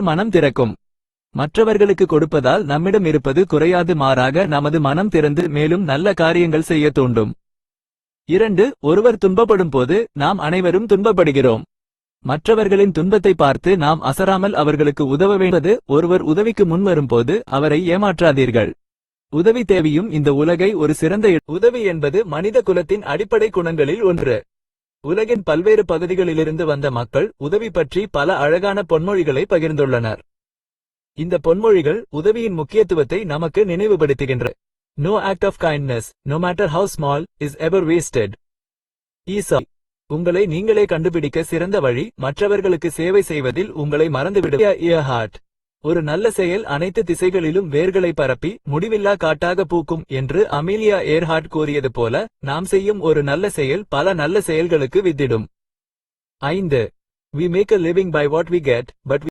மனம் திறக்கும். மற்றவர்களுக்கு கொடுப்பதால் நம்மிடம் இருப்பது குறையாது மாறாக நமது மனம் திறந்து மேலும் நல்ல காரியங்கள் செய்ய தூண்டும். இரண்டு ஒருவர் துன்பப்படும் போது நாம் அனைவரும் துன்பப்படுகிறோம். மற்றவர்களின் துன்பத்தை பார்த்து நாம் அசராமல் அவர்களுக்கு உதவ வேண்டது ஒருவர் உதவிக்கு முன்வரும்போது அவரை ஏமாற்றாதீர்கள். உதவி தேவையும் இந்த உலகை ஒரு சிறந்த உதவி என்பது மனித குலத்தின் அடிப்படை குணங்களில் ஒன்று. உலகின் பல்வேறு பகுதிகளிலிருந்து வந்த மக்கள் உதவி பற்றி பல அழகான பொன்மொழிகளை பகிர்ந்துள்ளனர். இந்த பொன்மொழிகள் உதவியின் முக்கியத்துவத்தை நமக்கு நினைவுபடுத்துகின்றன no act of kindness no matter how small is ever wasted. ஈசா உங்களை நீங்களே கண்டுபிடிக்க சிறந்த வழி மற்றவர்களுக்கு சேவை செய்வதில் உங்களை மறந்துவிட. ஹார்ட் ஒரு நல்ல செயல் அனைத்து திசைகளிலும் வேர்களை பரப்பி முடிவில்லா காட்டாக பூக்கும் என்று அமீலியா ஏர்ஹார்ட் கூறியது போல நாம் செய்யும் ஒரு நல்ல செயல் பல நல்ல செயல்களுக்கு வித்திடும். ஐந்து. We make a living by what we get but